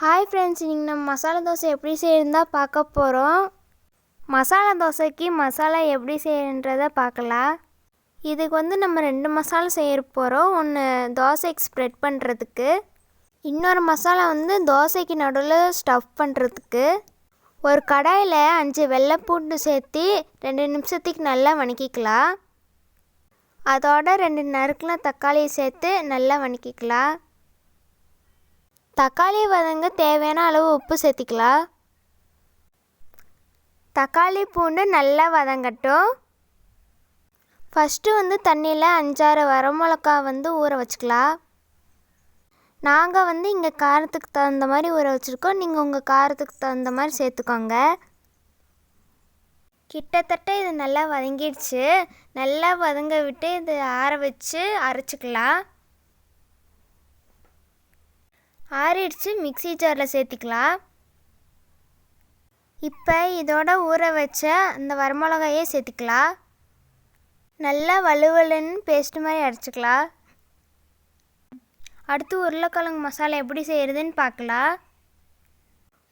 Hi friends இன்றைக்கி நம்ம மசாலா தோசை எப்படி செய்யறதா பார்க்க போகிறோம் மசாலா தோசைக்கு மசாலா எப்படி செய்யறன்றதை பார்க்கலாம். இதுக்கு வந்து நம்ம ரெண்டு மசாலா செய்ய போகிறோம் ஒன்று தோசைக்கு ஸ்ப்ரெட் பண்ணுறதுக்கு இன்னொரு மசாலா வந்து தோசைக்கு நடுவில் ஸ்டஃப் பண்ணுறதுக்கு ஒரு கடாயில் அஞ்சு வெள்ளைப்பூண்டு சேர்த்து ரெண்டு நிமிஷத்துக்கு நல்லா வணக்கிக்கலாம். அதோட ரெண்டு நறுக்கில் தக்காளியை சேர்த்து நல்லா வணக்கிக்கலாம். தக்காளி வதங்க தேவையான அளவு உப்பு சேர்த்திக்கலாம். தக்காளி பூண்டு நல்லா வதங்கட்டும். ஃபஸ்ட்டு வந்து தண்ணியில் அஞ்சாறு வரமிளகா வந்து ஊற வச்சுக்கலாம். நாங்கள் வந்து இங்கே காரத்துக்கு தகுந்த மாதிரி ஊற வச்சுருக்கோம். நீங்கள் உங்கள் காரத்துக்கு தகுந்த மாதிரி சேர்த்துக்கோங்க. கிட்டத்தட்ட இது நல்லா வதங்கிடுச்சு. நல்லா வதங்க விட்டு இது ஆற வச்சு அரைச்சிக்கலாம். ஆறிடுச்சு. மிக்சி ஜாரில் சேர்த்திக்கலாம். இப்போ இதோட ஊற வச்ச அந்த வரமிளகாயே சேர்த்துக்கலாம். நல்லா வலுவலுன்னு பேஸ்ட் மாதிரி அரைச்சிக்கலாம். அடுத்து உருளைக்கிழங்கு மசாலா எப்படி செய்கிறதுன்னு பார்க்கலாம்.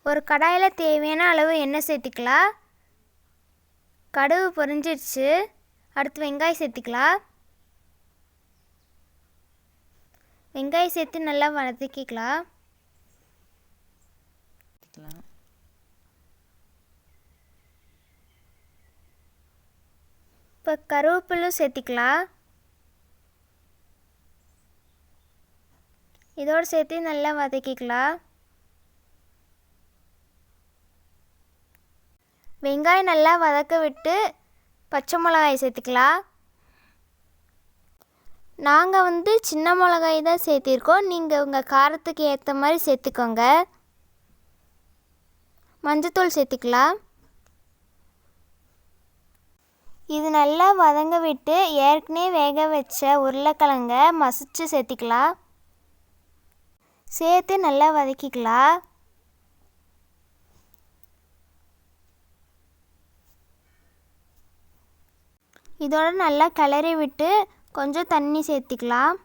ஒரு கடாயில் தேவையான அளவு எண்ணெய் சேர்த்திக்கலாம். கடுகு பொரிஞ்சிடுச்சு. அடுத்து வெங்காயம் சேர்த்திக்கலாம். வெங்காயம் சேர்த்து நல்லா வதக்கிக்கலாம். இப்போ கருவேப்பிலும் சேர்த்திக்கலாம். இதோடு சேர்த்து நல்லா வதக்கிக்கலாம். வெங்காயம் நல்லா வதக்க விட்டு பச்சை மிளகாய் சேர்த்துக்கலாம். நாங்கள் வந்து சின்ன மிளகாய் தான் சேர்த்திருக்கோம். நீங்கள் உங்கள் காரத்துக்கு ஏற்ற மாதிரி சேர்த்துக்கோங்க. மஞ்சத்தூள் சேர்த்துக்கலாம். இது நல்லா வதங்க விட்டு ஏற்கனவே வேக வச்ச உருளைக்கிழங்க மசிச்சு சேர்த்திக்கலாம். சேர்த்து நல்லா வதக்கிக்கலாம். இதோட நல்லா கிளறி விட்டு கொஞ்சம் தண்ணி சேர்த்திக்கலாம்.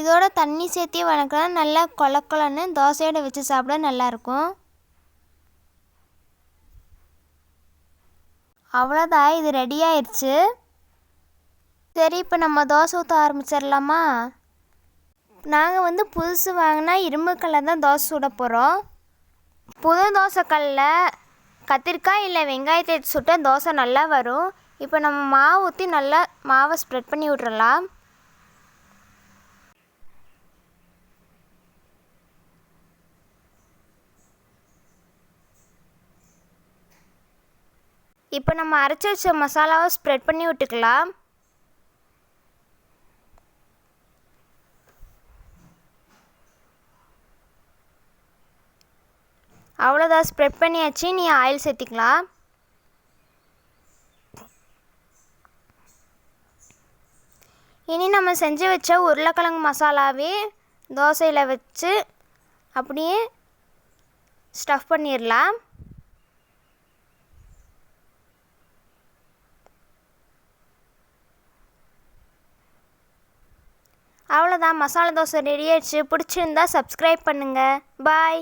இதோட தண்ணி சேர்த்தி வணக்கலாம் நல்லா கொலக்கொலன்னு தோசையோட வச்சு சாப்பிட நல்லாயிருக்கும். அவ்வளோதான் இது ரெடி ஆயிடுச்சு சரி இப்போ நம்ம தோசை ஊற்ற ஆரம்பிச்சிடலாமா? நாங்கள் வந்து புதுசு வாங்கினா இரும்பு கலர் தான் தோசை சுட போகிறோம் புது தோசைக்கல்லில் கத்திரிக்காய் இல்லை வெங்காயத்தை சுட்ட தோசை நல்லா வரும். இப்போ நம்ம மாவு ஊற்றி நல்லா மாவை ஸ்ப்ரெட் பண்ணி விட்றலாம் இப்போ நம்ம அரைச்சி வச்ச மசாலாவை ஸ்ப்ரெட் பண்ணி விட்டுக்கலாம். அவ்வளோதான் ஸ்ப்ரெட் பண்ணியாச்சு. நீ ஆயில் சேர்த்திக்கலாம். இனி நம்ம செஞ்சு வச்ச உருளைக்கிழங்கு மசாலாவே தோசையில் வச்சு அப்படியே ஸ்டஃப் பண்ணிடலாம் அவ்வளோதான் மசாலா தோசை ரெடி ஆயிடுச்சு. பிடிச்சிருந்தா சப்ஸ்கிரைப் பண்ணுங்கள் பாய்